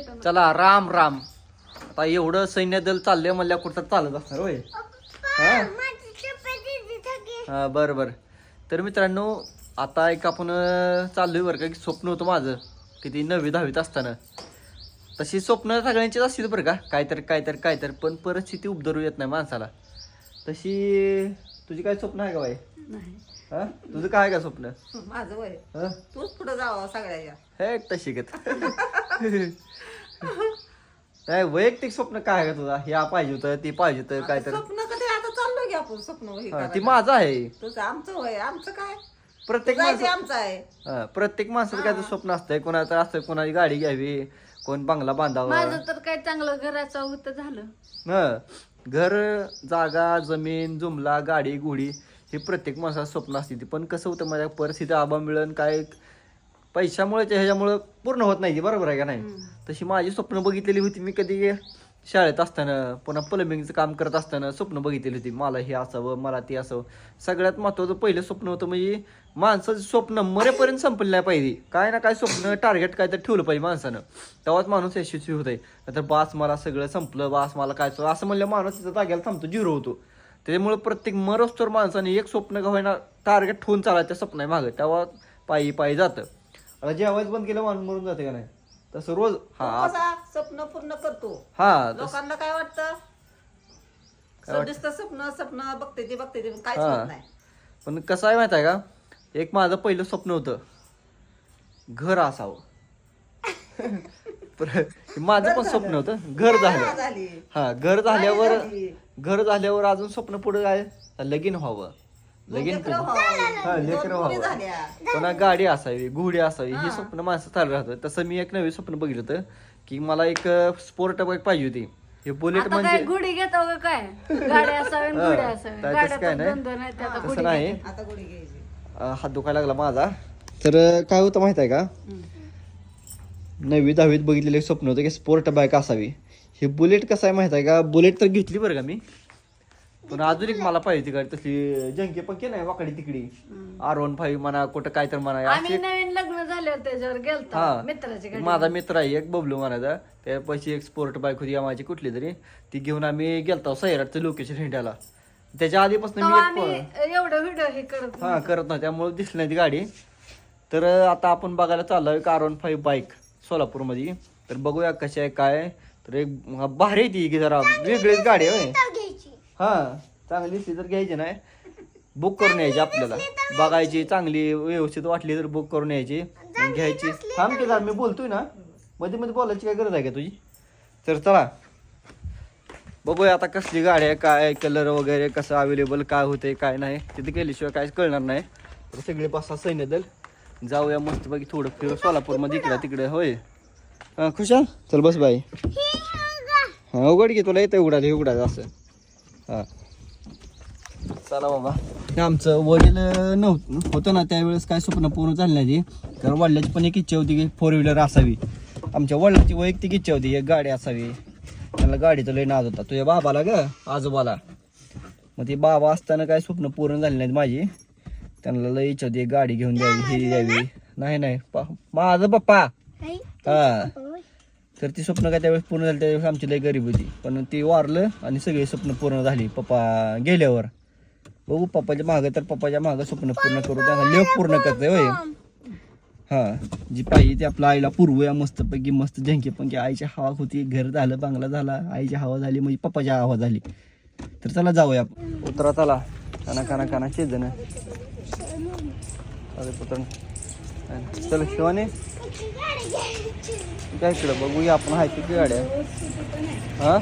चला राम राम. आता एवढं सैन्य दल चाललंय म्हणल्या कुठं चालत असणार होय? हा? हा बरं बरं. तर मित्रांनो आता एक आपण चाललोय बरं का की स्वप्न होतं माझं. किती नववी दहावीत असताना. तशी स्वप्न सगळ्यांचीच असतील बरं का. काहीतरी काहीतरी काहीतरी. पण परिस्थिती उबदरू येत नाही माणसाला. तशी तुझी काय स्वप्न आहे का बाई? नाही. हा? तुझं काय आहे का स्वप्न? माझं वय. हा? तूच पुढे जावं सगळ्या हे तशी गत. काय वैयक्तिक स्वप्न काय आहे का तुझा? हे पाहिजे होतं ते पाहिजे होतं काय तर स्वप्न कधी आता चाललो की आपण स्वप्न हे हा, ती करायला. माझं आहे. तुझं आमचं वय आमचं काय? प्रत्येक जायचं माणसं आमचं आहे. हा, प्रत्येक माणसाचं काय तर स्वप्न असतंय. कोणाचं असतं कोणाची गाडी घ्यावी कोण बंगला बांधावा. माझं तर काय चांगलं घराचं होतं झालं. ह घर जागा जमीन जुमला गाडी घोडी हे प्रत्येक माणसाचं स्वप्न असते. ती पण कसं होतं माझ्या परिस्थिती आबा मिळून काय पैशामुळे ह्याच्यामुळं पूर्ण होत नाही बरोबर आहे का नाही? तशी माझी स्वप्न बघितलेली होती मी कधी शाळेत असताना पुन्हा प्लंबिंगचं काम करत असताना स्वप्न बघितलेली होती मला हे असावं मला ते असावं. सगळ्यात महत्त्वाचं पहिलं स्वप्न होतं म्हणजे माणसाचं स्वप्न मरेपर्यंत संपलं नाही पाहिजे. काय ना काय स्वप्न टार्गेट काय तर ठेवलं पाहिजे माणसानं. तेव्हाच माणूस यशस्वी होत आहे नाहीतर बास मला सगळं संपलं बास मला काय असं म्हणलं माणूस तिथं जाग्याला थांबतो झिरो होतो. त्याच्यामुळे प्रत्येक मरोस्तोर माणसाने एक स्वप्न का होईना टार्गेट ठेवून चालायचं स्वप्न मागं. तेव्हा पायी पायी जातं. आता जेवायच बंद केलं माणूस मरून जाते का नाही? तसं रोज हा. कसा स्वप्न पूर्ण करतो. हा तसं लोकांना काय वाटतं? सदिस्त स्वप्न स्वप्न बघते ते बघते ते काहीच हा. होत नाही. पण कसं आहे माहिती आहे का? एक माझं पहिलं स्वप्न होतं घर असावं. पर- माझं पण स्वप्न होतं घर झालं. झाली. हा घर झाल्यावर झाली. घर झाल्यावर अजून स्वप्न पुढे काय? लगीन व्हावं. लगीन लेकरं व्हावी. हा पुन्हा गाडी असावी घोडी असावी हे स्वप्न माणसं चालू राहतं तसं मी एक नवीन स्वप्न बघितलं होतं की मला एक स्पोर्ट बाईक पाहिजे होती. हे बुलेट आता काय म्हणजे गुढी घेतो का काय? आणि हा, काय गाड्या तसं काय तर नाही. दोन दोन आहेत त्या आता तसं गुढी नाही. आता गुढी घ्यायची. अं, हात दुखायला लागला माझा. तर अं, काय होतं माहीत आहे का? नववी दहावीत बघितलेलं एक स्वप्न होतं की स्पोर्ट बाईक असावी. हे बुलेट कसं आहे माहीत आहे का? बुलेट तर घेतली बरं का मी. पण अजून एक मला पाहिजे ती गाडी तसली जंके पक्के नाही वाकडी तिकडी. आर वन फाईव्ह म्हणा कुठं काय तर म्हणा आम्ही अशी नवीन लग्न झाल्यावर त्याच्यावर गेलतो हा. मित्राची गाडी माझा मित्र आहे एक बबलू म्हणायचा. त्यापाशी एक स्पोर्ट बाईक होती माझी कुठली तरी. ती घेऊन आम्ही गेलतो सैराटचं लोकेशन हिंड्याला. त्याच्या आधीपासून तेव्हा मी आम्ही एक एवढं व्हिडिओ हे करत हा करत नाही त्यामुळे दिसली नाही ती गाडी. तर अं, आता आपण बघायला चाललोय कार वन फाईव्ह बाईक सोलापूरमध्ये. तर बघूया कशी आहे काय आहे. तर एक भारी आहे ती की जरा वेगळीच गाडी आहे होय. हा चांगली तर घ्यायची नाही बुक करून यायची आपल्याला. बघायची चांगली व्यवस्थित वाटली तर बुक करून यायची. घ्यायची. थांब की मी बोलतोय ना मध्ये मध्ये बोलायची काय गरज आहे का तुझी? तर चला बघूया आता कसली गाडी आहे काय कलर वगैरे कसं अवेलेबल काय होते काय नाही. तिथे गेल्याशिवाय काहीच कळणार नाही. तर सगळे पाच सैन्य दल जाऊया मस्त बाकी थोडं फिरू सोलापूरमध्ये इकडं तिकडे होय. हा खुशा चल बस बाई. हा उघड की तुला येतं उघडायला हे उघडायचं असं. हा. चला बाबा. हे आमचं वडील नव्हतं होतं ना त्यावेळेस काय स्वप्न पूर्ण झालं नाही. तर वडिलाची पण एक इच्छा होती की फोर व्हीलर असावी. आमच्या वडिलाची वैयक्तिक इच्छा होती एक गाडी असावी. त्याला गाडीचा लय नाद होता. तुझ्या बाबाला ग आजोबाला. मग ते बाबा असताना काय स्वप्न पूर्ण झाले नाहीत माझी. त्यांना लय इच्छा होती एक गाडी घेऊन द्यावी ही द्यावी. नाही नाही. माझं पप्पा. हा. तर ती स्वप्न काय त्यावेळेस पूर्ण झाली त्यावेळेस आमची लय गरीब होती. पण ती वारलं आणि सगळी स्वप्न पूर्ण झाली. पप्पा गेल्यावर. बघू पप्पाच्या मागं तर पप्पाच्या मागं स्वप्न पूर्ण करू त्यांना लेख पूर्ण करते होय. हा जी पाहिजे ती आपल्या आईला पुरवूया मस्तपैकी मस्त झेंके पण की आईची हवा होती घर झालं बांगला झाला. आईची हवा झाली म्हणजे पप्पाची हवा झाली. तर चला जाऊया आपण. उतरा चला. काना काना काना शेजन अरे पुत्र चल शिवाने. काय इकडं बघूया आपण आहे किती गाड्या. हा?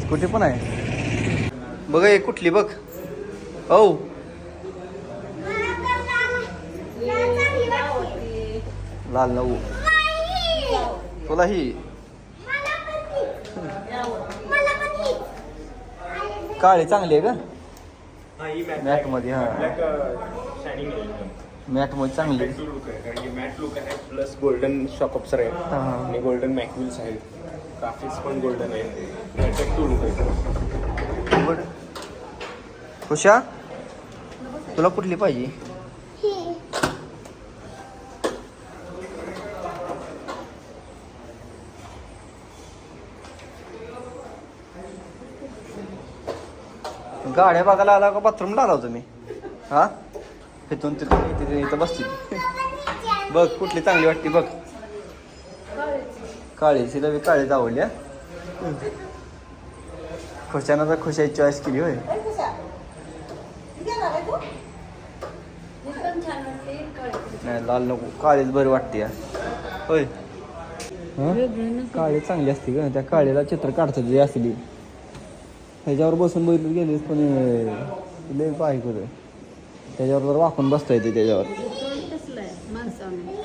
स्कूटी पण आहे. बघ हे कुठली बघ. हो लाल नऊ. तुला ही काळी चांगली आहे का? मॅटमध्ये हा. मॅटमध्ये चांगली. लुक आहे कारण की मॅट लुक आहे प्लस गोल्डन शॉकअप्सर आहेत. हां. आणि गोल्डन मॅकविल्स आहेत. काफीच पण गोल्डन आहे मॅट टू लुक आहे. खुशा तुला कुठली पाहिजे? गाड्या बघायला आला का? बाथरूमला आला तुम्ही हां? तिथून तिथून इथे इथं बसते बघ कुठली चांगली वाटते बघ. काळी तिला बी काळीच आवडली खुशानं तर खुशाची चॉईस केली होय. नाही लाल नको काळीच बरी वाटते या. होय? काळी चांगली असते का त्या काळीला चित्र काढतात जे असली. ह्याच्यावर बसून बघितलं गेलीस पण लय होतं त्याच्यावर जर वाकून बसता येते त्याच्यावर.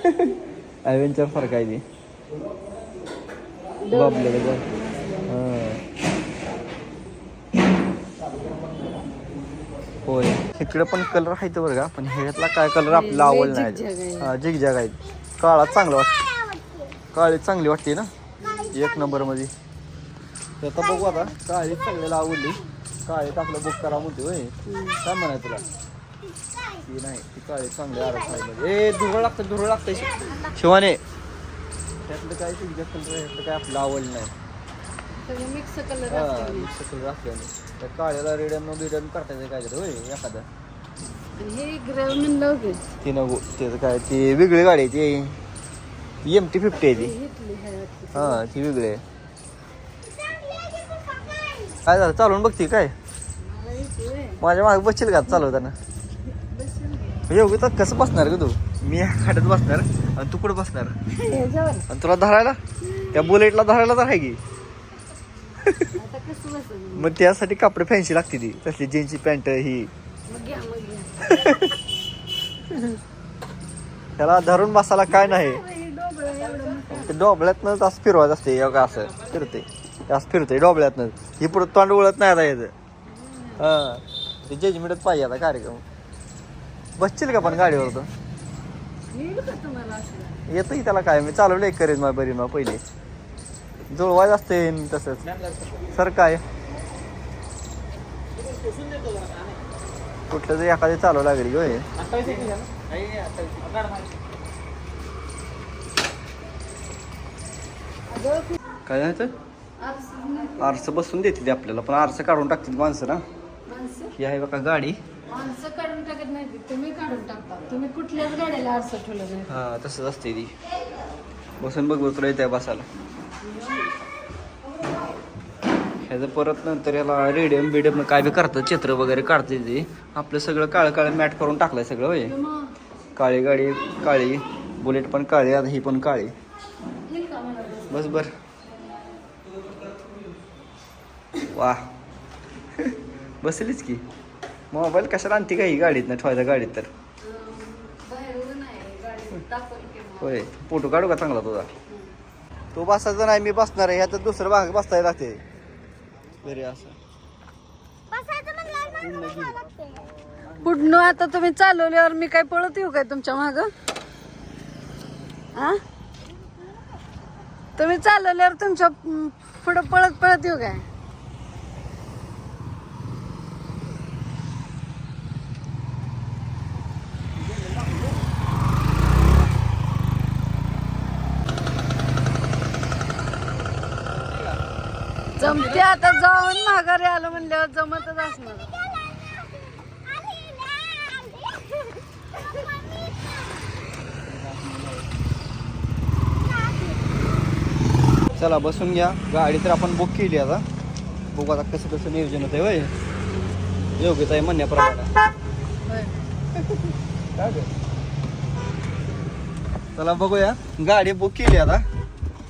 ॲव्हेंचर फरक आहे ती. बाबलेलं. होय. इकडे पण कलर आहेत बरं का पण ह्याच्यातला काय कलर आपल्याला आवडला. नाही. हा झिगझॅग आहेत. काळा चांगला वाटतं काळी चांगली वाटते ना? एक नंबरमध्ये तर आता बघू आता काळी चांगल्याला आवडली. काळीत आपलं बुक करा म्हणते होय काय म्हणाय तुला? ती नाही ती काळी चांगली आरस आहे. मध्ये ए धुरळ लागतं धुरळ लागतं शिवाने. त्यातलं काय झिगझॅग कलर ह्यातलं काय आपलं आवडलं नाही. मिक्स कलर हा मिक्स कलर असल्याने त्या काळ्याला रेडियम बिडियम करतायचं काहीतरी होय एखादं. हे ती नको त्याचं काय ती वेगळी गाडी आहे ती. एम टी फिफ्टी आहे ती. हा ती वेगळी आहे. काय झालं चालवून बघते काय. माझ्या मागे बसशील का चालवताना? योगी तर कसं बसणार ग तू? मी या खाड्यात बसणार आणि तू कुठं बसणार? आणि तुला धरायला? त्या बुलेटला धरायला तर आहे की. मग त्यासाठी कपडे फॅन्सी लागते ती. तसली जीन्सची पॅन्ट ही. त्याला धरून बसायला काय नाही. एवढं. ते डोबल्यातनं असं फिरवायचं असते बघा असं फिरते. असं फिरते डोबल्यातनं ही पुढं तोंड उळत नाही आता याचं. हा. ते जजमेंटच पाहिजे आता कार्यक्रम. बसशील का पण गाडीवर असं? येतही त्याला काय? मी चालवलं करेन माझ्या बरी मग पहिले. जुळवायचं असते न तसंच. सर काय? कुठलं तरी एखादी चालू लागली होय. काय झालं आरसं. बसून देते ते आपल्याला पण आरसं काढून टाकतील माणसं ना. ही आहे बघा गाडी. माणसं काढून टाकत नाही ती. तुम्ही काढून टाकता. तुम्ही कुठल्याच गाड्याला आरसं ठेवलं नाही. हा तसंच असते ती. बसून बघ तुला येते बसायला. ह्याचं परत नंतर याला रेडियम बिडियम काय बी करतात चित्र वगैरे काढते ते. आपलं सगळं काळं काळं मॅट करून टाकलंय सगळं होय. काळी गाडी काळी. बुलेट पण काळी आता ही पण काळी. बस बर. वा बसलीच की. मोबाईल कशाला आणते का ही गाडीत? ना ठेवायचा गाडीत तर. होय फोटो काढू का चांगला तुझा? तू बसायचा नाही मी बसणार आहे. ह्याचं दुसरं भाग बसता लागते. घरी असं. पुढनं आता तुम्ही चालवल्यावर मी काय पळत येऊ काय तुमच्या माग? तुम्ही चालवल्यावर तुमच्या पुढं पळत पळत येऊ काय? जमते आता जाऊन माघारी आलं म्हणल्यावर जमतच असणार. चला बसून घ्या. गाडी तर आपण बुक केली आता. बघू आता कसं कसं नियोजन होतंय होय? योग्यता आहे म्हणण्याप्रमाणे? चला बघूया. गाडी बुक केली आता.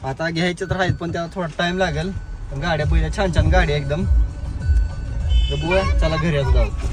आता घ्यायचं तर आहेत पण त्याला थोडा टाइम लागेल. गाड्या पहिल्या छान छान गाड्या एकदम. बघूया चला घरी आता जाऊ.